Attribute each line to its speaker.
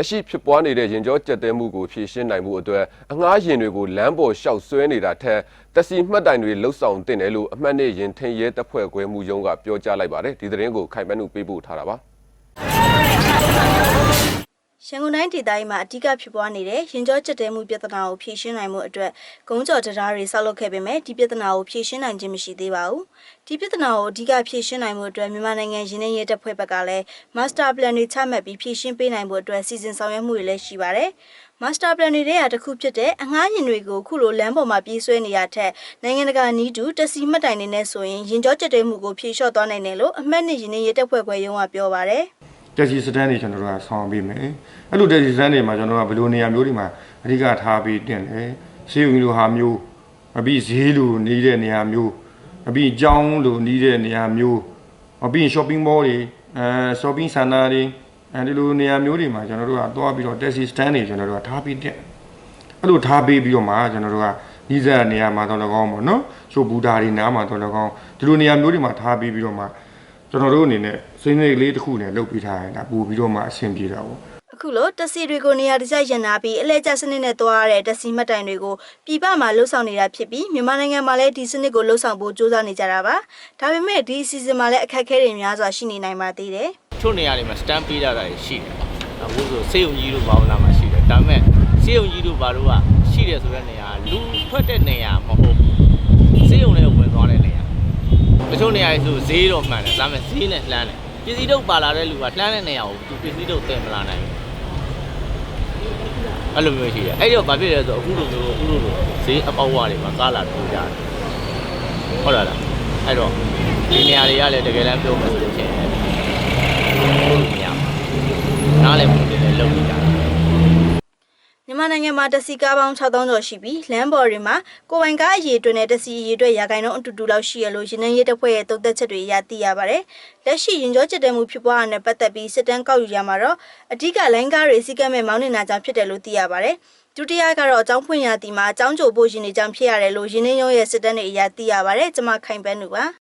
Speaker 1: လက်ရှိဖြစ်ပွားနေတဲ့ရင်ကြောကြက်တဲမှုကိုဖြေရှင်းနိုင်မှုအတွက်အငှားရင်တွေကိုလမ်းပေါ်လျှောက်ဆွဲနေတာထက်တက်စီမှတ်တိုင်တွေလှုပ်ဆောင်တင်တယ်လို့အမှတ်နဲ့ရင်ထင်ရဲတပ်ဖွဲ့ခွဲမှုယုံကပြောကြားလိုက်ပါတယ်ဒီသတင်းကိုခိုင်မန်းနုပေးပို့ထားတာပါ
Speaker 2: ရန်ကုန်တိုင်းဒေသကြီးမှာအဓိကဖြစ်ပွားနေတဲ့ရင်ကြောကျက်တဲမှုပြဿနာကိုဖြေရှင်းနိုင်မှုအတွက်ဂုံးကြော်တရားတွေဆောက်လုပ်ခဲ့ပေမဲ့ဒီပြဿနာကိုဖြေရှင်းနိုင်ခြင်းမရှိသေးပါဘူး။ဒီပြဿနာကိုအဓိကဖြေရှင်းနိုင်မှုအတွက်မြန်မာနိုင်ငံရင်းနှီးရေးတပ်ဖွဲ့ဘက်ကလည်း Master Plan တွေချမှတ်ပြီးဖြေရှင်းပေးနိုင်မှုအတွက်စီစဉ်ဆောင်ရွက်မှုတွေလည်းရှိပါတယ်။မာစတာပလန်တွေတဲ့အတစ်ခုဖြစ်တဲ့အငှားယင်တွေကိုခုလိုလမ်းပေါ်မှာပြေးဆွဲနေရတဲ့နိုင်ငံတကာနီးတူတက်စီမှတ်တိုင်နေနဲ့ဆိုရင်ရင်ကြောကြက်တဲမှုကိုဖြေလျှော့သွားနိုင်တယ်လို့အမှတ်နဲ့ရင်းနှီးရေးတပ်ဖွဲ့ခွဲရုံးကပြောပါရယ်။
Speaker 3: တက်စီစတန်းတွေကျွန်တော်တို့ကဆောင်းပေးမယ်အဲ့လိုတက်စီစတန်းတွေမှာကျွန်တော်တို့ကဘယ်လိုနေရာမျိုးတွေမှာအဓိကထားပြီးတင်တယ်ဆေးရုံကြီးလိုဟာမျိုးအပြီးဈေးလိုနေတဲ့နေရာမျိုးအပြီးကျောင်းလိုနေတဲ့နေရာမျိုးအပြီး shopping mall တွေအဲ shopping center တွေအဲဒီလိုနေရာမျိုးတွေမှာကျွန်တော်တို့ကသွားပြီးတော့တက်စီစတန်းတွေကျွန်တော်တို့ကထားပြီးတင်အဲ့လိုထားပေးပြီးတော့မှကျွန်တော်တို့ကနီးစပ်တဲ့နေရာမှာတော့၎င်းပေါ့နော်ချိုဘူတာတွေနားမှာတော့၎င်းဒီလိုနေရာမျိုးတွေမှာထားပေးပြီးတော့မှ ကျွန်တော်တို့အနေနဲ့စိမ့်စိမ့်လေးတစ်ခုနဲ့လုပ်ပေးထားရင်ဒါပို့ပြီးတော့မှအဆင်ပြေတာပေါ့
Speaker 2: အခုလိုတက်စီတွေကိုနေရာတကျရန်နာပြီးအလဲကျစနစ်နဲ့သွားရတဲ့တက်စီမှတ်တိုင်တွေကိုပြည်ပမှာလှုပ်ဆောင်နေတာဖြစ်ပြီးမြန်မာနိုင်ငံမှာလည်းဒီစနစ်ကိုလှုပ်ဆောင်ဖို့ကြိုးစားနေကြတာပါဒါပေမဲ့ဒီအစီအစဉ်မှာလည်းအခက်အခဲတွေများစွာရှိနေနိုင်ပါသေးတယ်
Speaker 4: ချို့နေရာတွေမှာစတန်ပေးတာတွေရှိတယ်။အခုဆိုစေုံကြီးတို့ဘာဝနာမှာရှိတယ်။ဒါပေမဲ့စေုံကြီးတို့ဘာလို့ကရှိတယ်ဆိုတဲ့နေရာကလူထွက်တဲ့နေရာမဟုတ်ဘူး။စေုံလည်းဝင်သွားတဲ့နေရာ။ တချို့နေရာတွေဆိုဈေးတော့မှန်တယ်။ဒါပေမဲ့ဈေးနဲ့လှမ်းတယ်။ပစ္စည်းတို့ပါလာတဲ့လူကလှမ်းတဲ့နေရာကိုသူပစ္စည်းတို့တင်မလာနိုင်ဘူး။အဲ့လိုမျိုးရှိတယ်။အဲ့တော့ဘာဖြစ်လဲဆိုတော့အခုလိုမျိုးအခုလိုလိုဈေးအပေါက်ဝါတွေမှာကားလာထိုးကြတယ်။ဟုတ်လားလား။အဲ့တော့ဒီနေရာတွေကလည်းတကယ်တမ်းပြောမယ်ဆိုလို့ရှိရင် လို့မရဘူးနားလည်းမလို့လည်းလုပ်နေကြတာ
Speaker 2: မြန်မာနိုင်ငံမှာတက်စီကားပေါင်း6000ကျော်ရှိပြီးလမ်းပေါ်တွေမှာကိုယ်ပိုင်ကားအရေးအတွက်နဲ့တက်စီအရေးအတွက်ရာခိုင်နှုန်းအတူတူလောက်ရှိရလို့ရင်းနှီးရေးတပ်ဖွဲ့ရဲ့တုံ့သက်ချက်တွေအရသိရပါတယ်။လက်ရှိရင်ကြောကျက်တဲမှုဖြစ်ပွားတာနဲ့ပတ်သက်ပြီးစစ်တမ်းကောက်ယူရမှာတော့အဓိကလိုင်းကားတွေစီကံမဲ့မောင်းနေတာကြောင့်ဖြစ်တယ်လို့သိရပါတယ်။ဒုတိယကတော့အကြောင်းဖွင့်ရသည်မှာအကြောင်းကြိုဖို့ရင်းနေကြောင်းဖြစ်ရတယ်လို့ရင်းနှီးရုံးရဲ့စစ်တမ်းတွေအရသိရပါတယ်။ကျွန်မခိုင်ပန်းသူပါ။